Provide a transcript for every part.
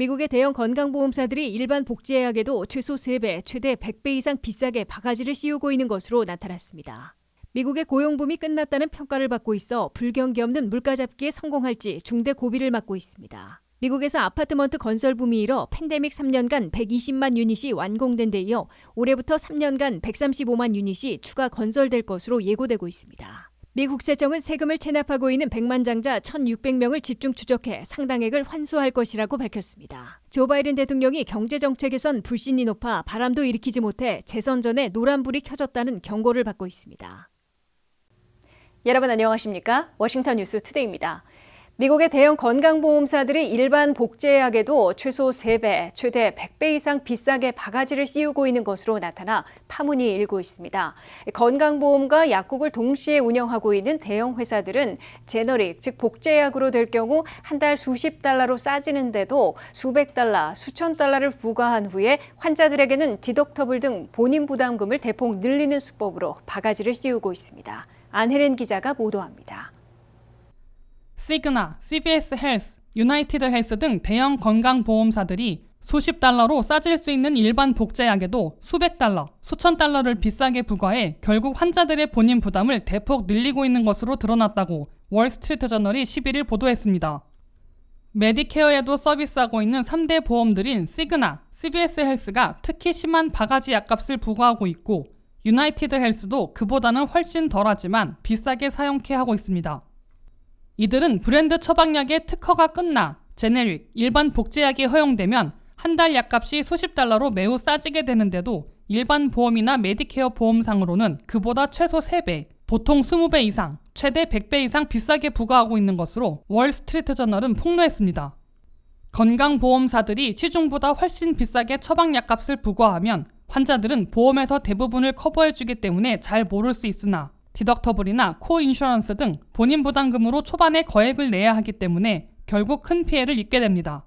미국의 대형 건강보험사들이 일반 복지예약에도 최소 3배, 최대 100배 이상 비싸게 바가지를 씌우고 있는 것으로 나타났습니다. 미국의 고용붐이 끝났다는 평가를 받고 있어 불경기 없는 물가 잡기에 성공할지 중대 고비를 맞고 있습니다. 미국에서 아파트먼트 건설 붐이 일어 팬데믹 3년간 120만 유닛이 완공된 데 이어 올해부터 3년간 135만 유닛이 추가 건설될 것으로 예고되고 있습니다. 미 국세청은 세금을 체납하고 있는 백만장자 1,600명을 집중 추적해 상당액을 환수할 것이라고 밝혔습니다. 조 바이든 대통령이 경제 정책에선 불신이 높아 바람도 일으키지 못해 재선 전에 노란불이 켜졌다는 경고를 받고 있습니다. 여러분 안녕하십니까? 워싱턴 뉴스 투데이입니다. 미국의 대형 건강보험사들이 일반 복제약에도 최소 3배, 최대 100배 이상 비싸게 바가지를 씌우고 있는 것으로 나타나 파문이 일고 있습니다. 건강보험과 약국을 동시에 운영하고 있는 대형 회사들은 제너릭, 즉 복제약으로 될 경우 한 달 수십 달러로 싸지는데도 수백 달러, 수천 달러를 부과한 후에 환자들에게는 디덕터블 등 본인 부담금을 대폭 늘리는 수법으로 바가지를 씌우고 있습니다. 안혜린 기자가 보도합니다. 시그나, CBS 헬스, 유나이티드 헬스 등 대형 건강보험사들이 수십 달러로 싸질 수 있는 일반 복제약에도 수백 달러, 수천 달러를 비싸게 부과해 결국 환자들의 본인 부담을 대폭 늘리고 있는 것으로 드러났다고 월스트리트 저널이 11일 보도했습니다. 메디케어에도 서비스하고 있는 3대 보험들인 시그나, CBS 헬스가 특히 심한 바가지 약값을 부과하고 있고 유나이티드 헬스도 그보다는 훨씬 덜하지만 비싸게 사용케 하고 있습니다. 이들은 브랜드 처방약의 특허가 끝나 제네릭, 일반 복제약이 허용되면 한 달 약값이 수십 달러로 매우 싸지게 되는데도 일반 보험이나 메디케어 보험상으로는 그보다 최소 3배, 보통 20배 이상, 최대 100배 이상 비싸게 부과하고 있는 것으로 월스트리트 저널은 폭로했습니다. 건강보험사들이 시중보다 훨씬 비싸게 처방약값을 부과하면 환자들은 보험에서 대부분을 커버해주기 때문에 잘 모를 수 있으나 디덕터블이나 코인슈런스 등 본인 부담금으로 초반에 거액을 내야 하기 때문에 결국 큰 피해를 입게 됩니다.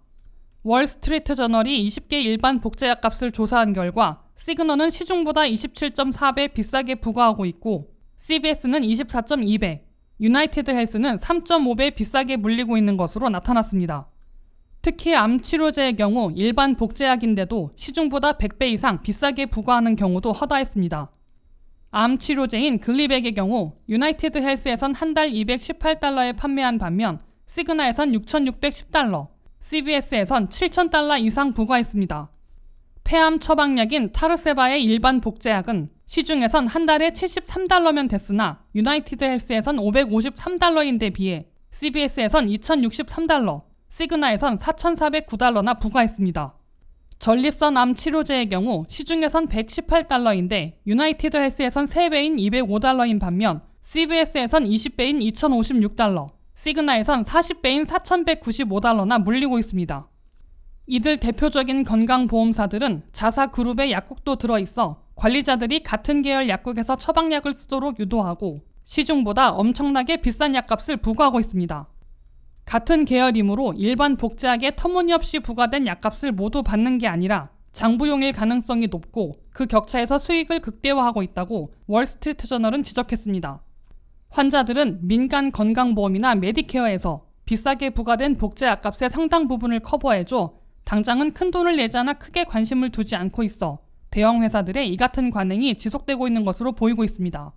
월스트리트 저널이 20개 일반 복제약 값을 조사한 결과 시그너는 시중보다 27.4배 비싸게 부과하고 있고 CBS는 24.2배, 유나이티드 헬스는 3.5배 비싸게 물리고 있는 것으로 나타났습니다. 특히 암 치료제의 경우 일반 복제약인데도 시중보다 100배 이상 비싸게 부과하는 경우도 허다했습니다. 암 치료제인 글리백의 경우 유나이티드 헬스에선 한 달 218달러에 판매한 반면 시그나에선 6,610달러, CBS에선 7,000달러 이상 부과했습니다. 폐암 처방약인 타르세바의 일반 복제약은 시중에선 한 달에 73달러면 됐으나 유나이티드 헬스에선 553달러인데 비해 CBS에선 2,063달러, 시그나에선 4,409달러나 부과했습니다. 전립선 암 치료제의 경우 시중에선 118달러인데 유나이티드 헬스에선 3배인 205달러인 반면 CVS에선 20배인 2056달러, 시그나에선 40배인 4195달러나 물리고 있습니다. 이들 대표적인 건강보험사들은 자사 그룹의 약국도 들어있어 관리자들이 같은 계열 약국에서 처방약을 쓰도록 유도하고 시중보다 엄청나게 비싼 약값을 부과하고 있습니다. 같은 계열이므로 일반 복제약에 터무니없이 부과된 약값을 모두 받는 게 아니라 장부용일 가능성이 높고 그 격차에서 수익을 극대화하고 있다고 월스트리트 저널은 지적했습니다. 환자들은 민간 건강보험이나 메디케어에서 비싸게 부과된 복제 약 값의 상당 부분을 커버해줘 당장은 큰 돈을 내지 않아 크게 관심을 두지 않고 있어 대형 회사들의 이 같은 관행이 지속되고 있는 것으로 보이고 있습니다.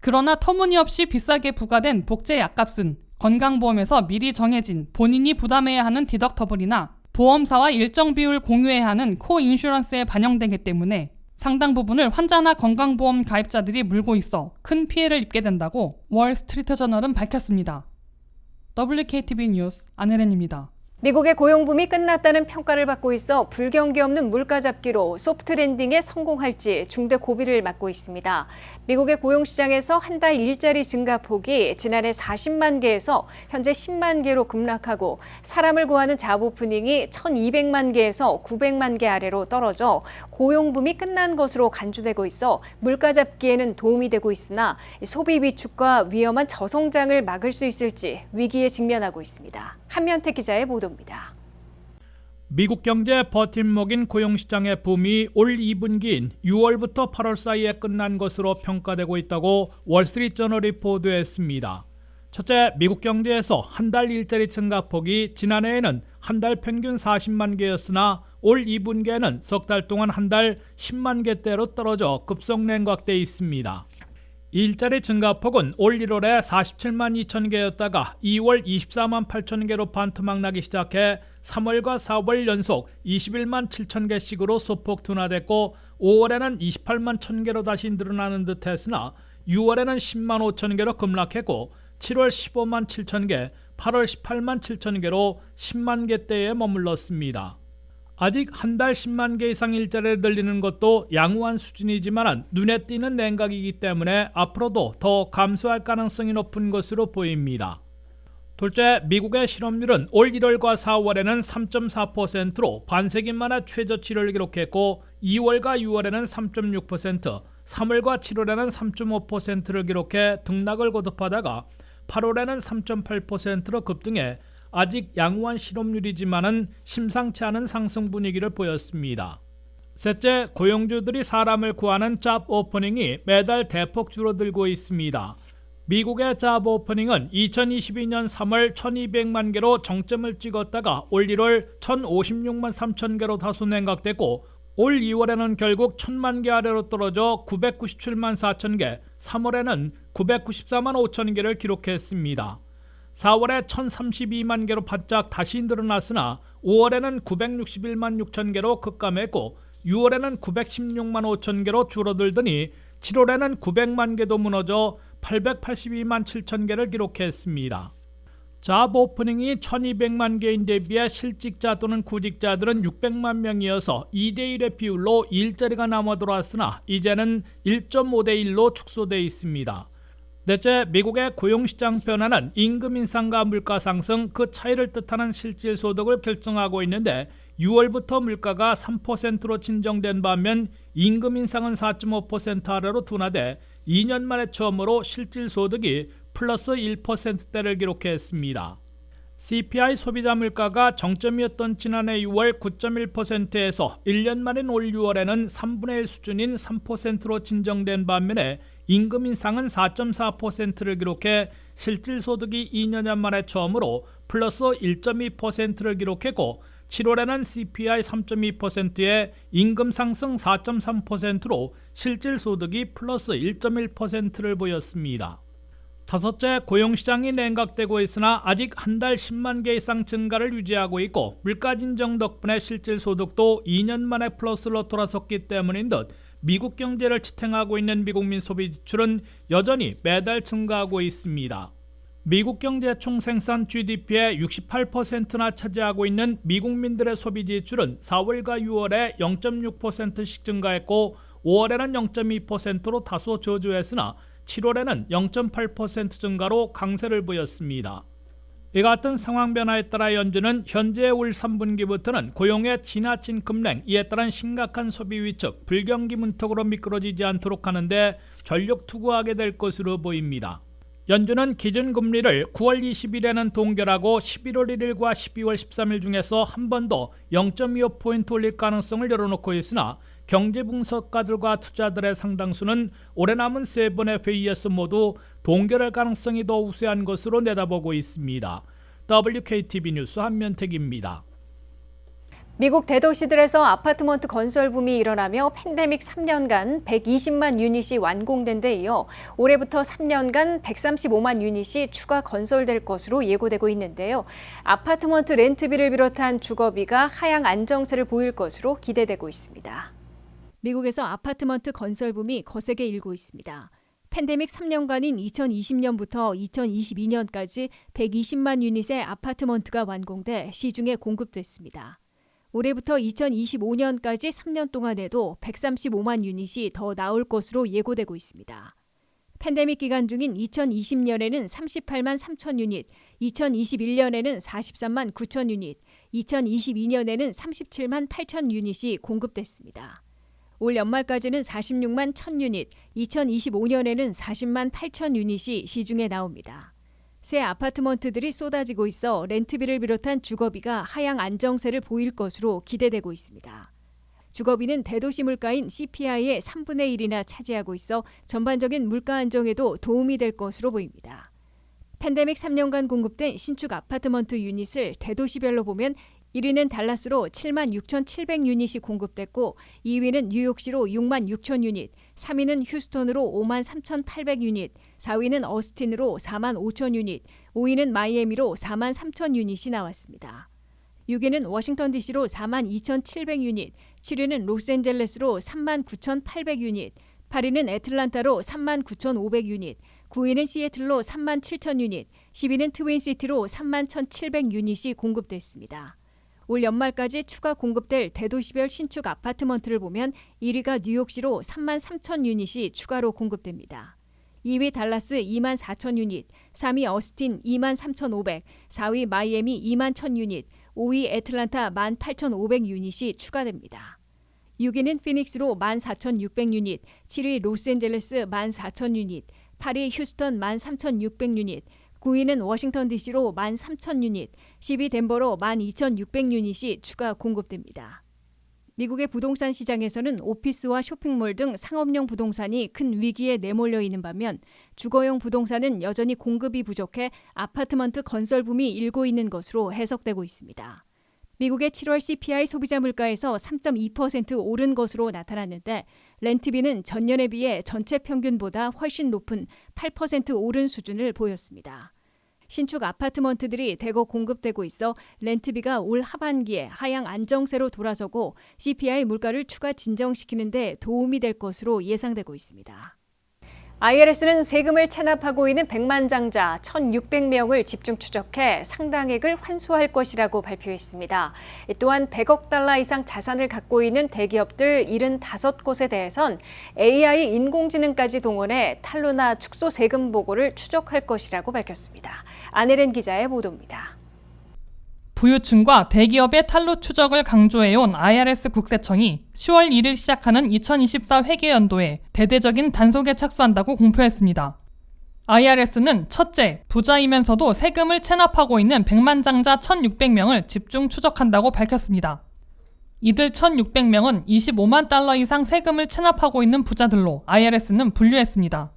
그러나 터무니없이 비싸게 부과된 복제 약값은 건강보험에서 미리 정해진 본인이 부담해야 하는 디덕터블이나 보험사와 일정 비율 공유해야 하는 코인슈런스에 반영되기 때문에 상당 부분을 환자나 건강보험 가입자들이 물고 있어 큰 피해를 입게 된다고 월스트리트 저널은 밝혔습니다. WKTV 뉴스 안혜련입니다. 미국의 고용붐이 끝났다는 평가를 받고 있어 불경기 없는 물가 잡기로 소프트 랜딩에 성공할지 중대 고비를 맞고 있습니다. 미국의 고용 시장에서 한 달 일자리 증가 폭이 지난해 40만 개에서 현재 10만 개로 급락하고 사람을 구하는 잡 오프닝이 1,200만 개에서 900만 개 아래로 떨어져 고용붐이 끝난 것으로 간주되고 있어 물가 잡기에는 도움이 되고 있으나 소비 위축과 위험한 저성장을 막을 수 있을지 위기에 직면하고 있습니다. 한면태 기자의 보도 입니다. 미국 경제 버팀목인 고용시장의 붐이 올 2분기인 6월부터 8월 사이에 끝난 것으로 평가되고 있다고 월스트리트저널이 보도했습니다. 첫째, 미국 경제에서 한 달 일자리 증가폭이 지난해에는 한 달 평균 40만 개였으나 올 2분기에는 석 달 동안 한 달 10만 개대로 떨어져 급속 냉각돼 있습니다. 일자리 증가폭은 올 1월에 47만 2천 개였다가 2월 24만 8천 개로 반토막 나기 시작해 3월과 4월 연속 21만 7천 개씩으로 소폭 둔화됐고 5월에는 28만 1천 개로 다시 늘어나는 듯 했으나 6월에는 10만 5천 개로 급락했고 7월 15만 7천 개, 8월 18만 7천 개로 10만 개대에 머물렀습니다. 아직 한 달 10만 개 이상 일자리를 늘리는 것도 양호한 수준이지만 눈에 띄는 냉각이기 때문에 앞으로도 더 감소할 가능성이 높은 것으로 보입니다. 둘째, 미국의 실업률은 올 1월과 4월에는 3.4%로 반세기 만에 최저치를 기록했고 2월과 6월에는 3.6%, 3월과 7월에는 3.5%를 기록해 등락을 거듭하다가 8월에는 3.8%로 급등해 아직 양호한 실업률이지만은 심상치 않은 상승 분위기를 보였습니다. 셋째, 고용주들이 사람을 구하는 잡 오퍼닝이 매달 대폭 줄어들고 있습니다. 미국의 잡 오퍼닝은 2022년 3월 1200만 개로 정점을 찍었다가 올 1월 1056만 3천 개로 다소 냉각됐고 올 2월에는 결국 1000만 개 아래로 떨어져 997만 4천 개, 3월에는 994만 5천 개를 기록했습니다. 4월에 1032만 개로 바짝 다시 늘어났으나 5월에는 961만 6천 개로 급감했고 6월에는 916만 5천 개로 줄어들더니 7월에는 900만 개도 무너져 882만 7천 개를 기록했습니다. 잡 오프닝이 1200만 개인데 비해 실직자 또는 구직자들은 600만 명이어서 2대1의 비율로 일자리가 남아 돌아왔으나 이제는 1.5대 1로 축소돼 있습니다. 넷째, 미국의 고용시장 변화는 임금 인상과 물가 상승 그 차이를 뜻하는 실질 소득을 결정하고 있는데 6월부터 물가가 3%로 진정된 반면 임금 인상은 4.5% 아래로 둔화돼 2년 만에 처음으로 실질 소득이 플러스 1%대를 기록했습니다. CPI 소비자 물가가 정점이었던 지난해 6월 9.1%에서 1년 만인 올 6월에는 3분의 1 수준인 3%로 진정된 반면에 임금 인상은 4.4%를 기록해 실질 소득이 2년 만에 처음으로 플러스 1.2%를 기록했고 7월에는 CPI 3.2%에 임금 상승 4.3%로 실질 소득이 플러스 1.1%를 보였습니다. 다섯째, 고용시장이 냉각되고 있으나 아직 한 달 10만 개 이상 증가를 유지하고 있고 물가 진정 덕분에 실질 소득도 2년 만에 플러스로 돌아섰기 때문인 듯 미국 경제를 지탱하고 있는 미국민 소비 지출은 여전히 매달 증가하고 있습니다. 미국 경제 총생산 GDP의 68%나 차지하고 있는 미국민들의 소비 지출은 4월과 6월에 0.6%씩 증가했고 5월에는 0.2%로 다소 저조했으나 7월에는 0.8% 증가로 강세를 보였습니다. 이 같은 상황 변화에 따라 연준은 현재 올 3분기부터는 고용의 지나친 급냉 이에 따른 심각한 소비 위축, 불경기 문턱으로 미끄러지지 않도록 하는데 전력 투구하게 될 것으로 보입니다. 연준은 기준금리를 9월 20일에는 동결하고 11월 1일과 12월 13일 중에서 한 번 더 0.25포인트 올릴 가능성을 열어놓고 있으나 경제 분석가들과 투자들의 상당수는 올해 남은 세 번의 회의에서 모두 동결할 가능성이 더 우세한 것으로 내다보고 있습니다. WKTV 뉴스 한면택입니다. 미국 대도시들에서 아파트먼트 건설 붐이 일어나며 팬데믹 3년간 120만 유닛이 완공된 데 이어 올해부터 3년간 135만 유닛이 추가 건설될 것으로 예고되고 있는데요. 아파트먼트 렌트비를 비롯한 주거비가 하향 안정세를 보일 것으로 기대되고 있습니다. 미국에서 아파트먼트 건설 붐이 거세게 일고 있습니다. 팬데믹 3년간인 2020년부터 2022년까지 120만 유닛의 아파트먼트가 완공돼 시중에 공급됐습니다. 올해부터 2025년까지 3년 동안에도 135만 유닛이 더 나올 것으로 예고되고 있습니다. 팬데믹 기간 중인 2020년에는 38만 3천 유닛, 2021년에는 43만 9천 유닛, 2022년에는 37만 8천 유닛이 공급됐습니다. 올 연말까지는 46만 1천 유닛, 2025년에는 40만 8천 유닛이 시중에 나옵니다. 새 아파트먼트들이 쏟아지고 있어 렌트비를 비롯한 주거비가 하향 안정세를 보일 것으로 기대되고 있습니다. 주거비는 대도시 물가인 CPI의 3분의 1이나 차지하고 있어 전반적인 물가 안정에도 도움이 될 것으로 보입니다. 팬데믹 3년간 공급된 신축 아파트먼트 유닛을 대도시별로 보면 1위는 달라스로 7만 6,700 유닛이 공급됐고 2위는 뉴욕시로 6만 6천 유닛, 3위는 휴스턴으로 5만 3,800 유닛, 4위는 어스틴으로 4만 5천 유닛, 5위는 마이애미로 4만 3천 유닛이 나왔습니다. 6위는 워싱턴 DC로 4만 2,700 유닛, 7위는 로스앤젤레스로 3만 9,800 유닛, 8위는 애틀란타로 3만 9,500 유닛, 9위는 시애틀로 3만 7천 유닛, 10위는 트윈시티로 3만 1,700 유닛이 공급됐습니다. 올 연말까지 추가 공급될 대도시별 신축 아파트먼트를 보면 1위가 뉴욕시로 3만 3천 유닛이 추가로 공급됩니다. 2위 달라스 2만 4천 유닛, 3위 어스틴 2만 3,500, 4위 마이애미 2만 1천 유닛, 5위 애틀란타 1만 8,500 유닛이 추가됩니다. 6위는 피닉스로 1만 4,600 유닛, 7위 로스앤젤레스 1만 4천 유닛, 8위 휴스턴 1만 3,600 유닛, 9위는 워싱턴 DC로 1만 3천 유닛, 10위 덴버로 1만 2,600 유닛이 추가 공급됩니다. 미국의 부동산 시장에서는 오피스와 쇼핑몰 등 상업용 부동산이 큰 위기에 내몰려 있는 반면 주거용 부동산은 여전히 공급이 부족해 아파트먼트 건설 붐이 일고 있는 것으로 해석되고 있습니다. 미국의 7월 CPI 소비자 물가에서 3.2% 오른 것으로 나타났는데 렌트비는 전년에 비해 전체 평균보다 훨씬 높은 8% 오른 수준을 보였습니다. 신축 아파트먼트들이 대거 공급되고 있어 렌트비가 올 하반기에 하향 안정세로 돌아서고 CPI 물가를 추가 진정시키는 데 도움이 될 것으로 예상되고 있습니다. IRS는 세금을 체납하고 있는 백만장자 1,600명을 집중 추적해 상당액을 환수할 것이라고 발표했습니다. 또한 100억 달러 이상 자산을 갖고 있는 대기업들 75곳에 대해선 AI 인공지능까지 동원해 탈루나 축소 세금 보고를 추적할 것이라고 밝혔습니다. 안혜린 기자의 보도입니다. 부유층과 대기업의 탈루 추적을 강조해온 IRS 국세청이 10월 1일 시작하는 2024 회계연도에 대대적인 단속에 착수한다고 공표했습니다. IRS는 첫째, 부자이면서도 세금을 체납하고 있는 백만장자 1,600명을 집중 추적한다고 밝혔습니다. 이들 1,600명은 25만 달러 이상 세금을 체납하고 있는 부자들로 IRS는 분류했습니다.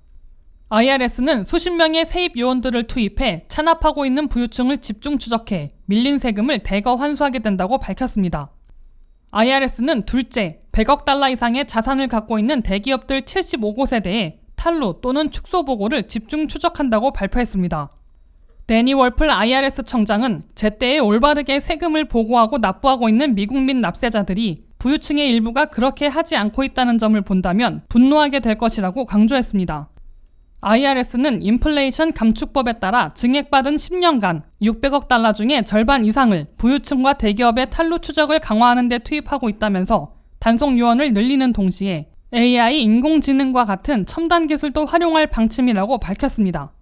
IRS는 수십 명의 세입 요원들을 투입해 체납하고 있는 부유층을 집중 추적해 밀린 세금을 대거 환수하게 된다고 밝혔습니다. IRS는 둘째, 100억 달러 이상의 자산을 갖고 있는 대기업들 75곳에 대해 탈루 또는 축소 보고를 집중 추적한다고 발표했습니다. 데니 월플 IRS 청장은 제때에 올바르게 세금을 보고하고 납부하고 있는 미국민 납세자들이 부유층의 일부가 그렇게 하지 않고 있다는 점을 본다면 분노하게 될 것이라고 강조했습니다. IRS는 인플레이션 감축법에 따라 증액받은 10년간 600억 달러 중에 절반 이상을 부유층과 대기업의 탈루 추적을 강화하는 데 투입하고 있다면서 단속 요원을 늘리는 동시에 AI 인공지능과 같은 첨단 기술도 활용할 방침이라고 밝혔습니다.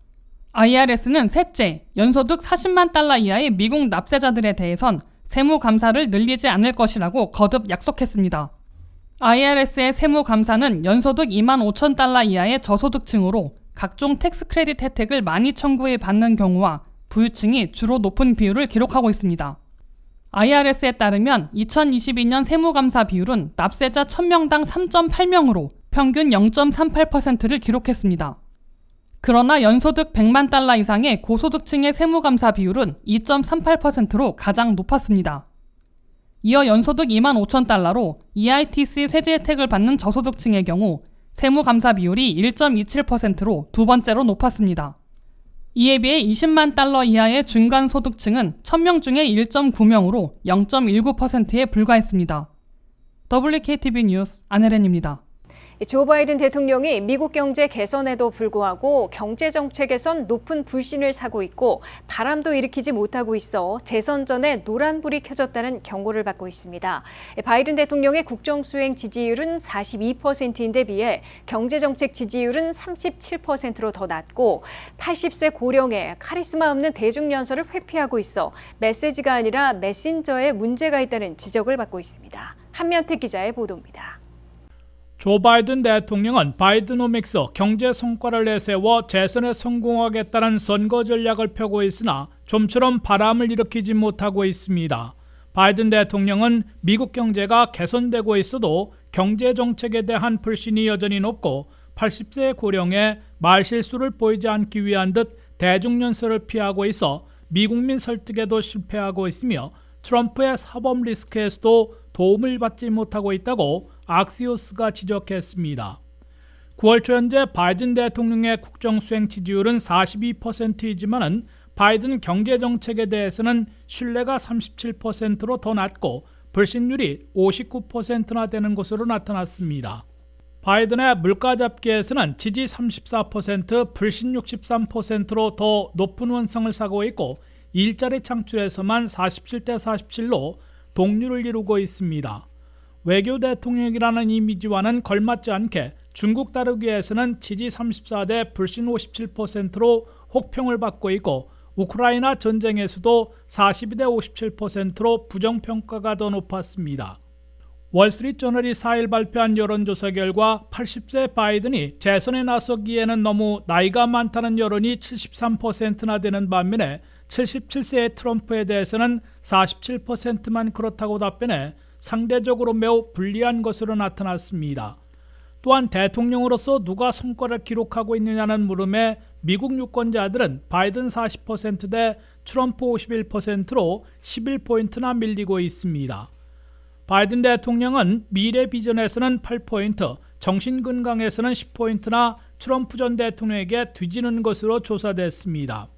IRS는 셋째, 연소득 40만 달러 이하의 미국 납세자들에 대해선 세무 감사를 늘리지 않을 것이라고 거듭 약속했습니다. IRS의 세무 감사는 연소득 2만 5천 달러 이하의 저소득층으로 각종 텍스 크레딧 혜택을 많이 청구해 받는 경우와 부유층이 주로 높은 비율을 기록하고 있습니다. IRS에 따르면 2022년 세무감사 비율은 납세자 1000명당 3.8명으로 평균 0.38%를 기록했습니다. 그러나 연소득 100만 달러 이상의 고소득층의 세무감사 비율은 2.38%로 가장 높았습니다. 이어 연소득 2만 5천 달러로 EITC 세제 혜택을 받는 저소득층의 경우 세무감사 비율이 1.27%로 두 번째로 높았습니다. 이에 비해 20만 달러 이하의 중간 소득층은 1000명 중에 1.9명으로 0.19%에 불과했습니다. WKTV 뉴스 안혜련입니다. 조 바이든 대통령이 미국 경제 개선에도 불구하고 경제 정책에선 높은 불신을 사고 있고 바람도 일으키지 못하고 있어 재선 전에 노란불이 켜졌다는 경고를 받고 있습니다. 바이든 대통령의 국정 수행 지지율은 42%인데 비해 경제 정책 지지율은 37%로 더 낮고 80세 고령의 카리스마 없는 대중 연설을 회피하고 있어 메시지가 아니라 메신저에 문제가 있다는 지적을 받고 있습니다. 한면택 기자의 보도입니다. 조 바이든 대통령은 바이드노믹스 경제 성과를 내세워 재선에 성공하겠다는 선거 전략을 펴고 있으나 좀처럼 바람을 일으키지 못하고 있습니다. 바이든 대통령은 미국 경제가 개선되고 있어도 경제 정책에 대한 불신이 여전히 높고 80세 고령의 말실수를 보이지 않기 위한 듯 대중연설을 피하고 있어 미국민 설득에도 실패하고 있으며 트럼프의 사법 리스크에서도 도움을 받지 못하고 있다고 악시오스가 지적했습니다. 9월 초 현재 바이든 대통령의 국정 수행 지지율은 42%이지만은 바이든 경제 정책에 대해서는 신뢰가 37%로 더 낮고 불신율이 59%나 되는 것으로 나타났습니다. 바이든의 물가 잡기에서는 지지 34%, 불신 63%로 더 높은 원성을 사고 있고 일자리 창출에서만 47대 47로 동률을 이루고 있습니다. 외교 대통령이라는 이미지와는 걸맞지 않게 중국 다루기에서는 지지 34대 불신 57%로 혹평을 받고 있고 우크라이나 전쟁에서도 42대 57%로 부정평가가 더 높았습니다. 월스트리트저널이 4일 발표한 여론조사 결과 80세 바이든이 재선에 나서기에는 너무 나이가 많다는 여론이 73%나 되는 반면에 77세의 트럼프에 대해서는 47%만 그렇다고 답변해 상대적으로 매우 불리한 것으로 나타났습니다. 또한 대통령으로서 누가 성과를 기록하고 있느냐는 물음에 미국 유권자들은 바이든 40%대 트럼프 51%로 11포인트나 밀리고 있습니다. 바이든 대통령은 미래 비전에서는 8포인트, 정신 건강에서는 10포인트나 트럼프 전 대통령에게 뒤지는 것으로 조사됐습니다.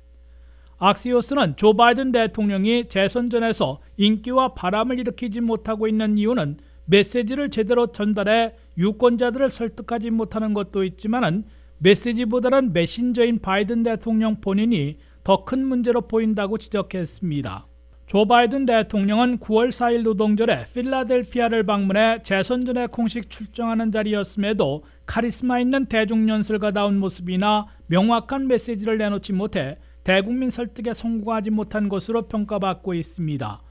악시오스는 조 바이든 대통령이 재선 전에서 인기와 바람을 일으키지 못하고 있는 이유는 메시지를 제대로 전달해 유권자들을 설득하지 못하는 것도 있지만은 메시지보다는 메신저인 바이든 대통령 본인이 더 큰 문제로 보인다고 지적했습니다. 조 바이든 대통령은 9월 4일 노동절에 필라델피아를 방문해 재선 전에 공식 출정하는 자리였음에도 카리스마 있는 대중연설가 나온 모습이나 명확한 메시지를 내놓지 못해 대국민 설득에 성공하지 못한 것으로 평가받고 있습니다.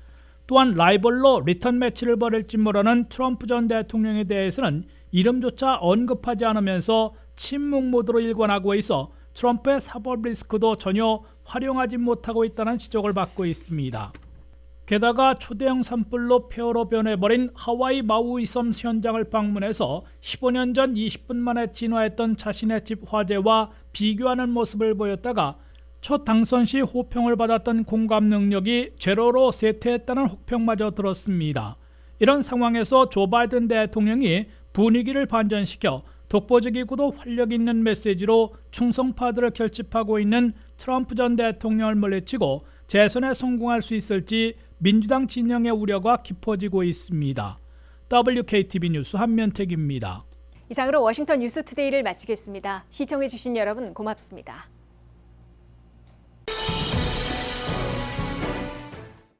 또한 라이벌로 리턴 매치를 벌일지 모르는 트럼프 전 대통령에 대해서는 이름조차 언급하지 않으면서 침묵 모드로 일관하고 있어 트럼프의 사법 리스크도 전혀 활용하지 못하고 있다는 지적을 받고 있습니다. 게다가 초대형 산불로 폐허로 변해버린 하와이 마우이 섬 현장을 방문해서 15년 전 20분 만에 진화했던 자신의 집 화재와 비교하는 모습을 보였다가 첫 당선 시 호평을 받았던 공감 능력이 제로로 쇠퇴했다는 혹평마저 들었습니다. 이런 상황에서 조 바이든 대통령이 분위기를 반전시켜 독보적이고도 활력 있는 메시지로 충성파들을 결집하고 있는 트럼프 전 대통령을 물리치고 재선에 성공할 수 있을지 민주당 진영의 우려가 깊어지고 있습니다. WKTV 뉴스 한면택입니다. 이상으로 워싱턴 뉴스 투데이를 마치겠습니다. 시청해주신 여러분 고맙습니다.